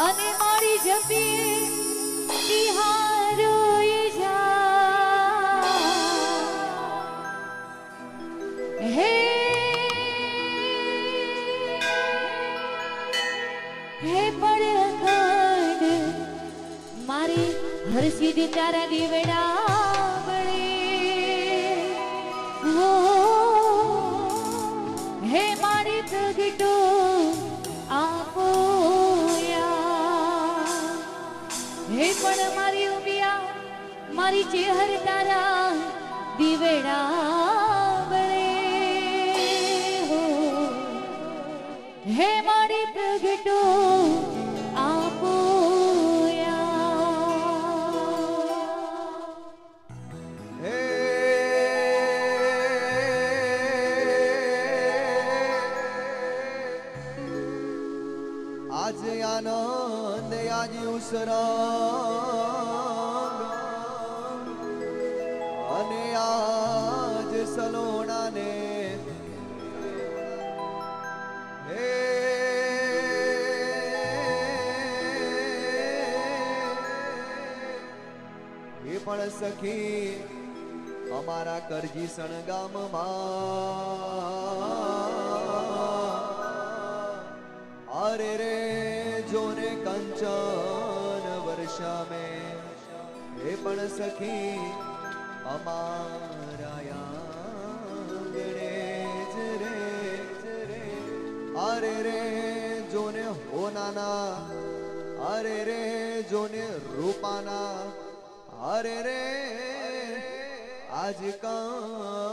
પીએ તિહારોય જા. હે હે પણ અખંડ મારી હરસિદ્ધ તારા દીવડા બળે હો હે હે પણ મારી ઉમિયા, મારી ચેહર તારા દીવડા બળે હો હે મારી પ્રગટો આપો યા. હે આજે આનંદ આજે ઉસરંગ. અને આજ સલોણાને હે એ પણ સખી અમારા કરજી ગામમાં કંચન વર્ષા મે એ પણ સખી અમારાયા રે અરે રે. જોને હોનાના અરે રે જોને રૂપાના અરે રે આજ કા